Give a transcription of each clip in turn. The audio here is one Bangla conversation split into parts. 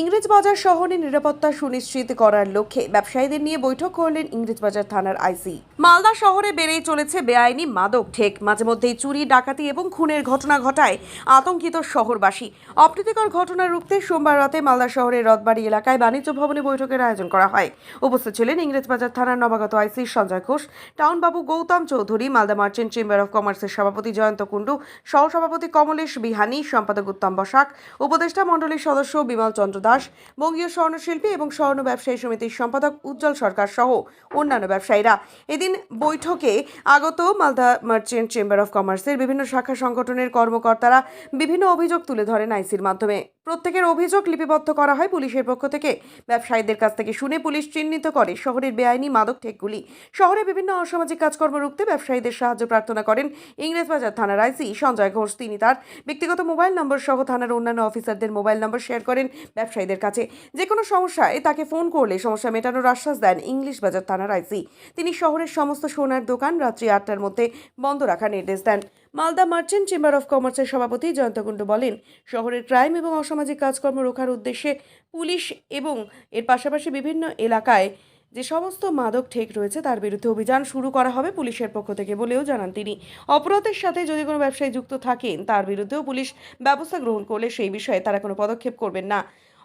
ইংরেজবাজার শহরে নিরাপত্তা সুনিশ্চিত করার লক্ষ্যে ব্যবসায়ীদের নিয়ে বৈঠক করলেন ইংরেজবাজার থানার আইসি। মালদা শহরে বেড়েই চলেছে বেআইনি মাদক ঠেক। মাঝে মধ্যেই চুরি, ডাকাতি এবং খুনের ঘটনা ঘটায় আতঙ্কিত শহরবাসী। অপ্রীতিকর ঘটনা রুখতে সোমবার রাতে মালদা শহরের রথবাড়ি এলাকায় বাণিজ্য ভবনে বৈঠকের আয়োজন করা হয়। উপস্থিত ছিলেন ইংরেজবাজার থানার নবাগত IC Sanjay Ghosh, টাউনবাবু Gautam Chowdhury, Malda merchant chamber of কমার্সের সভাপতি জয়ন্ত কুণ্ডু, সহসভাপতি কমলেশ বিহানি, সম্পাদক উত্তম বসাক, উপদেষ্টা মণ্ডলীর সদস্য বিমল চন্দ্র দাস, বঙ্গীয় স্বর্ণশিল্পী এবং স্বর্ণ ব্যবসায়ী সমিতির সম্পাদক উজ্জ্বল সরকার সহ অন্যান্য ব্যবসায়ীরা। এদিন বৈঠকে আগত মালদা মার্চেন্ট চেম্বার অফ কমার্সের বিভিন্ন শাখা সংগঠনের কর্মকর্তারা বিভিন্ন অভিযোগ তুলে ধরেন আইসির মাধ্যমে। প্রত্যেকের অভিযোগ লিপিবদ্ধ করা হয় পুলিশের পক্ষ থেকে। ব্যবসায়ীদের কাছ থেকে শুনে পুলিশ চিহ্নিত করে শহরের বেআইনি মাদক ঠেকগুলি। শহরে বিভিন্ন অসামাজিক কাজকর্ম রুখতে ব্যবসায়ীদের সাহায্য প্রার্থনা করেন ইংরেজবাজার থানার আইসি সঞ্জয় ঘোষ। তিনি তার ব্যক্তিগত মোবাইল নম্বর সহ থানার অন্যান্য অফিসারদের মোবাইল নম্বর শেয়ার করেন ব্যবসায়ীদের কাছে। যে কোনো সমস্যায় তাকে ফোন করলে সমস্যা মেটানোর আশ্বাস দেন ইংলিশ বাজার থানার আইসি। তিনি শহরের সমস্ত সোনার দোকান রাত্রি আটটার মধ্যে বন্ধ রাখার নির্দেশ দেন। মালদা মার্চেন্ট চেম্বার অফ কমার্সের সভাপতি জয়ন্ত কুণ্ডু বলেন, শহরের ক্রাইম এবং অসামাজিক কাজকর্ম রোখার উদ্দেশ্যে পুলিশ এবং এর পাশাপাশি বিভিন্ন এলাকায় যে সমস্ত মাদক ঠেক রয়েছে তার বিরুদ্ধে অভিযান শুরু করা হবে পুলিশের পক্ষ থেকে বলেও জানান তিনি। অপরাধের সাথে যদি কোনো ব্যবসায়ী যুক্ত থাকেন, তার বিরুদ্ধেও পুলিশ ব্যবস্থা গ্রহণ করলে সেই বিষয়ে তারা কোনো পদক্ষেপ করবেন না।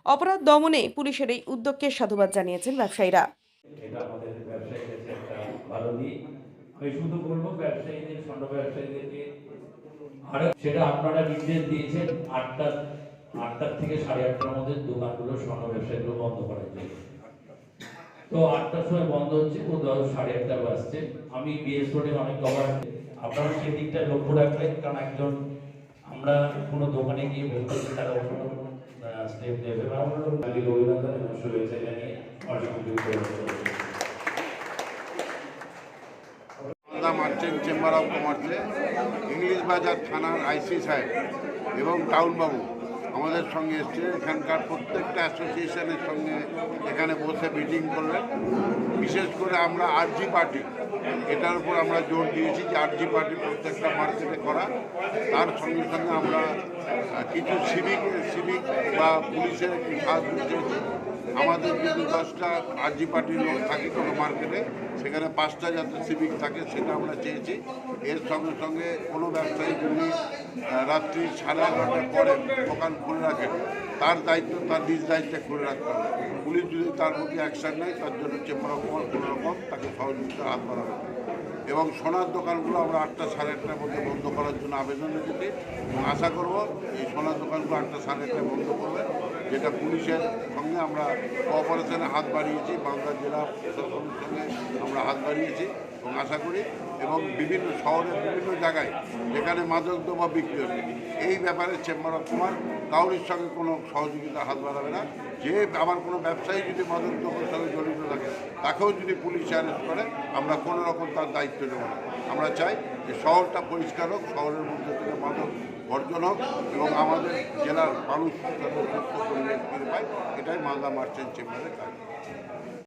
অপরাধ দমনে পুলিশের এই উদ্যোগকে সাধুবাদ জানিয়েছেন ব্যবসায়ীরা। এটা আমাদের ব্যবসায়ীদের একটা ভালো দিক আমি শুধু বলব ব্যবসায়ীদের স্বর্ণ ব্যবসায়ীদেরকে আর সেটা আপনারা নির্দেশ দিয়েছেন, আটটা আটটার থেকে সাড়ে আটটার মধ্যে দোকানগুলো স্বর্ণ ব্যবসায়ীগুলো বন্ধ করার জন্য। তো আটটার সময় বন্ধ হচ্ছে, ও দশ সাড়ে আটটা বাজছে। আমি বিএস রোডে অনেক কভার আপনারা সেই দিকটা লক্ষ্য রাখবেন, কারণ একজন আমরা কোনো দোকানে গিয়ে বলতে তারা অন্য স্টেপ নেবে। বা আমরা অভিনন্দন এবং জানিয়ে অসংখ্য মালদা মার্চেন্ট চেম্বার অফ কমার্সে ইংলিশ বাজার থানার আইসি সাহেব এবং টাউনবাবু। আমাদের সঙ্গে এসছে। এখানকার প্রত্যেকটা অ্যাসোসিয়েশনের সঙ্গে এখানে বসে মিটিং করলেন। বিশেষ করে আমরা আরজি পার্টি এটার উপর আমরা জোর দিয়েছি যে আরজি পার্টি প্রত্যেকটা মার্কেটে করা। তার সঙ্গে সঙ্গে আমরা কিছু সিভিক সিভিক বা পুলিশের সাহায্য চেয়েছি। আমাদের যদি দশটা আরজি পার্টির লোক থাকে কোনো মার্কেটে সেখানে পাঁচটা যাতে সিভিক থাকে, সেটা আমরা চেয়েছি। এর সঙ্গে সঙ্গে কোনো ব্যবসায়ী যদি রাত্রি সাড়ে এগারোটার পরে দোকান খুলে রাখেন তার দায়িত্ব, তার নিজ দায়িত্বে খুলে রাখতে হবে। পুলিশ যদি তার প্রতি অ্যাকশান নেয়, তার জন্য হচ্ছে অফ কমার্স কোনো রকম তাকে সহযোগিতা হাত বাড়াবে। এবং সোনার দোকানগুলো আমরা আটটা সাড়ে আটটার মধ্যে বন্ধ করার জন্য আবেদন রেখেছি। আশা করব এই সোনার দোকানগুলো আটটা সাড়ে আটটায় বন্ধ করবে। যেটা পুলিশের সঙ্গে আমরা কোঅপারেশনে হাত বাড়িয়েছি, বাংলা জেলা প্রশাসনের সঙ্গে আমরা হাত বাড়িয়েছি এবং আশা করি এবং বিভিন্ন শহরের বিভিন্ন জায়গায় যেখানে মাদক দ্রব্য বিক্রি হচ্ছে এই ব্যাপারে চেম্বার অফ কমার্স কাউরির সঙ্গে কোনো সহযোগিতা হাত বাড়াবে না। যে আমার কোনো ব্যবসায়ী যদি মাদক দ্রব্যের সঙ্গে জড়িত থাকে, তাকেও যদি পুলিশ অ্যারেস্ট করে, আমরা কোনো রকম তার দায়িত্ব নেব না। আমরা চাই যে শহরটা পরিষ্কার হোক, শহরের মধ্যে থেকে মাদক বর্জন এবং আমাদের জেলার মানুষ সুস্থ পরিবেশ ফিরে পায় এটাই মালদা মার্চেন্ট চেম্বারের কাজ।